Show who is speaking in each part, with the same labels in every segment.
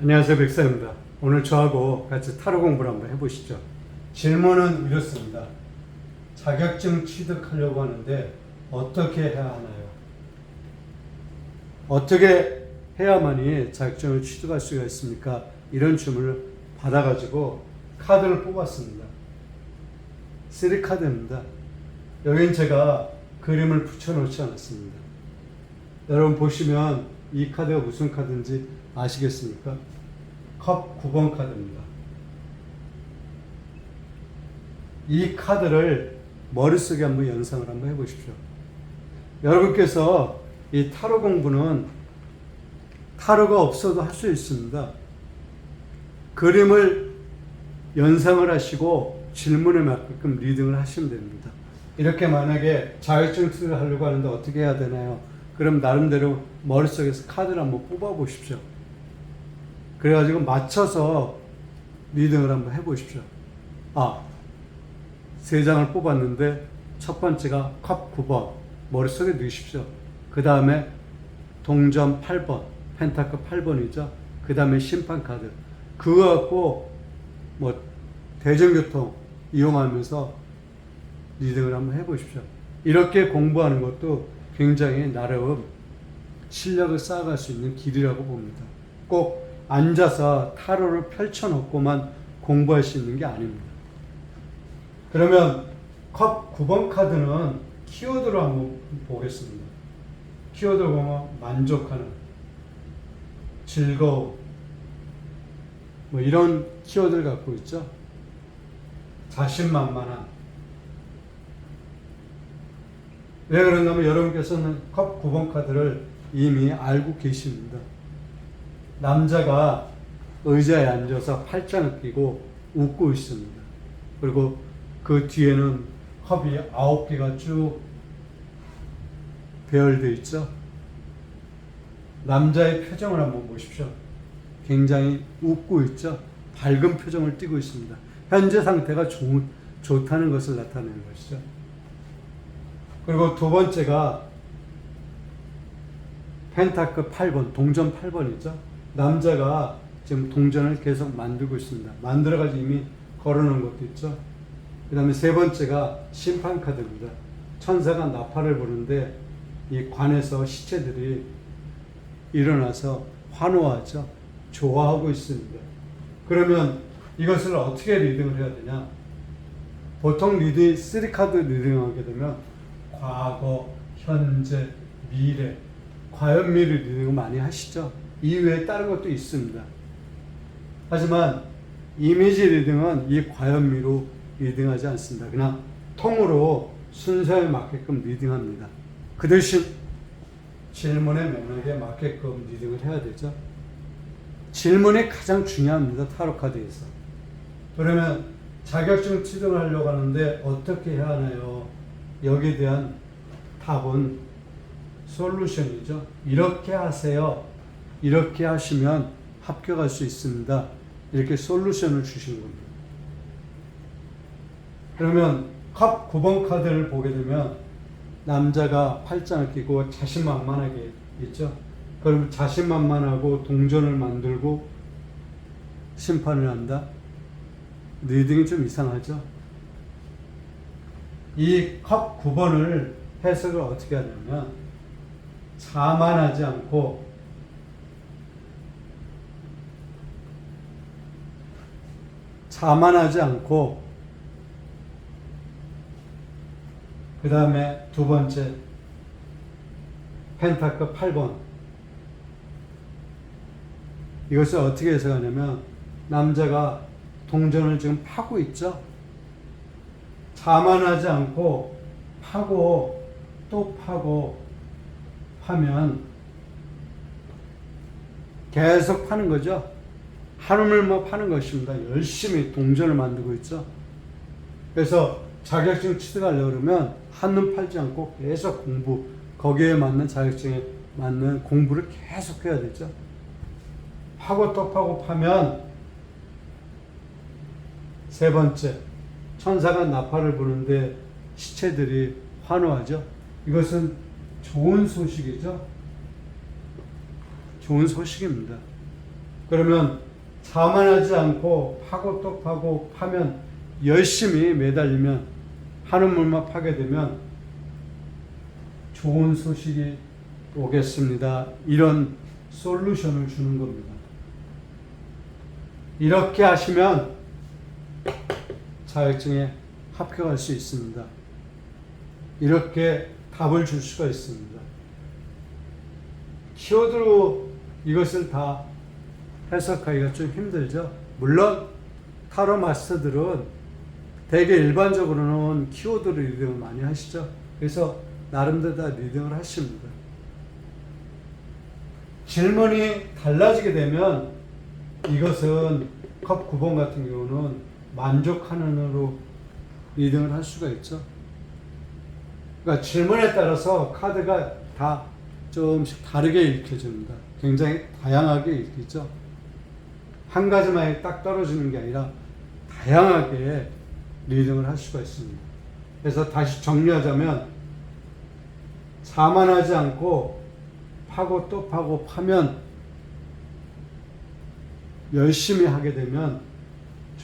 Speaker 1: 안녕하세요 백사입니다. 오늘 저하고 같이 타로 공부를 한번 해보시죠. 질문은 이렇습니다. 자격증 취득하려고 하는데 어떻게 해야 하나요? 어떻게 해야만이 자격증을 취득할 수가 있습니까? 이런 질문을 받아가지고 카드를 뽑았습니다. 3카드입니다. 여긴 제가 그림을 붙여놓지 않았습니다. 여러분 보시면 이 카드가 무슨 카드인지 아시겠습니까? 컵 9번 카드입니다. 이 카드를 머릿속에 한번 연상을 한번 해보십시오. 여러분께서 이 타로 공부는 타로가 없어도 할 수 있습니다. 그림을 연상을 하시고 질문에 맞게끔 리딩을 하시면 됩니다. 이렇게 만약에 자격증 투자를 하려고 하는데 어떻게 해야 되나요? 그럼 나름대로 머릿속에서 카드를 한번 뽑아 보십시오. 그래가지고 맞춰서 리딩을 한번 해 보십시오. 아, 세 장을 뽑았는데 첫 번째가 컵 9번 머릿속에 넣으십시오. 그 다음에 동전 8번 펜타클 8번이죠. 그 다음에 심판 카드 그거 갖고 뭐 대중교통 이용하면서 리딩을 한번 해보십시오. 이렇게 공부하는 것도 굉장히 나름 실력을 쌓아갈 수 있는 길이라고 봅니다. 꼭 앉아서 타로를 펼쳐놓고만 공부할 수 있는 게 아닙니다. 그러면 컵 9번 카드는 키워드로 한번 보겠습니다. 키워드 보면 만족하는, 즐거움, 뭐 이런 키워드를 갖고 있죠. 자신만만한. 왜 그러냐면 여러분께서는 컵 9번 카드를 이미 알고 계십니다. 남자가 의자에 앉아서 팔짱을 끼고 웃고 있습니다. 그리고 그 뒤에는 컵이 아홉 개가 쭉 배열되어 있죠. 남자의 표정을 한번 보십시오. 굉장히 웃고 있죠. 밝은 표정을 띠고 있습니다. 현재 상태가 좋, 좋다는 것을 나타내는 것이죠. 그리고 두 번째가 펜타크 8번, 동전 8번이죠. 남자가 지금 동전을 계속 만들고 있습니다. 만들어가지고 이미 걸어놓은 것도 있죠. 그 다음에 세 번째가 심판 카드입니다. 천사가 나팔을 부는데 이 관에서 시체들이 일어나서 환호하죠. 좋아하고 있습니다. 그러면 이것을 어떻게 리딩을 해야 되냐? 보통 리딩, 3카드 리딩하게 되면 과거, 현재, 미래, 과연 미래 리딩을 많이 하시죠? 이외에 다른 것도 있습니다. 하지만 이미지 리딩은 이 과연미로 리딩하지 않습니다. 그냥 통으로 순서에 맞게끔 리딩합니다. 그 대신 질문의 맥락에 맞게끔 리딩을 해야 되죠. 질문이 가장 중요합니다. 타로 카드에서. 그러면 자격증 취득을 하려고 하는데 어떻게 해야 하나요? 여기에 대한 답은 솔루션이죠. 이렇게 하세요. 이렇게 하시면 합격할 수 있습니다. 이렇게 솔루션을 주시는 겁니다. 그러면 컵 9번 카드를 보게 되면 남자가 팔짱을 끼고 자신만만하게 있죠. 그럼 자신만만하고 동전을 만들고 심판을 한다. 리딩이 좀 이상하죠. 이 컵 9번을 해석을 어떻게 하냐면 자만하지 않고 자만하지 않고 그 다음에 두 번째 펜타크 8번. 이것을 어떻게 해석하냐면 남자가 동전을 지금 파고 있죠 자만하지 않고 파고 또 파고 파면 계속 파는 거죠 한음을 뭐 파는 것입니다. 열심히 동전을 만들고 있죠. 그래서 자격증 취득하려고 그러면 한눈 팔지 않고 계속 공부, 거기에 맞는 자격증에 맞는 공부를 계속 해야 되죠. 파고 또 파고 파면 세 번째, 천사가 나팔을 부는데 시체들이 환호하죠. 이것은 좋은 소식이죠. 좋은 소식입니다. 그러면 자만하지 않고 파고 또 파고 파면 열심히 매달리면 하는 물만 파게 되면 좋은 소식이 오겠습니다. 이런 솔루션을 주는 겁니다. 이렇게 하시면 자격증에 합격할 수 있습니다. 이렇게 답을 줄 수가 있습니다. 키워드로 이것을 다 해석하기가 좀 힘들죠. 물론 타로 마스터들은 대개 일반적으로는 키워드로 리딩을 많이 하시죠. 그래서 나름대로 다 리딩을 하십니다. 질문이 달라지게 되면 이것은 컵 9번 같은 경우는 만족하는 으로 리딩을 할 수가 있죠. 그러니까 질문에 따라서 카드가 다 조금씩 다르게 읽혀집니다. 굉장히 다양하게 읽히죠. 한 가지만 딱 떨어지는 게 아니라 다양하게 리딩을 할 수가 있습니다. 그래서 다시 정리하자면 자만하지 않고 파고 또 파고 파면 열심히 하게 되면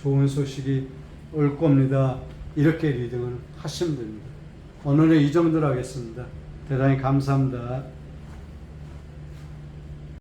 Speaker 1: 좋은 소식이 올 겁니다. 이렇게 리딩을 하시면 됩니다. 오늘은 이 정도로 하겠습니다. 대단히 감사합니다.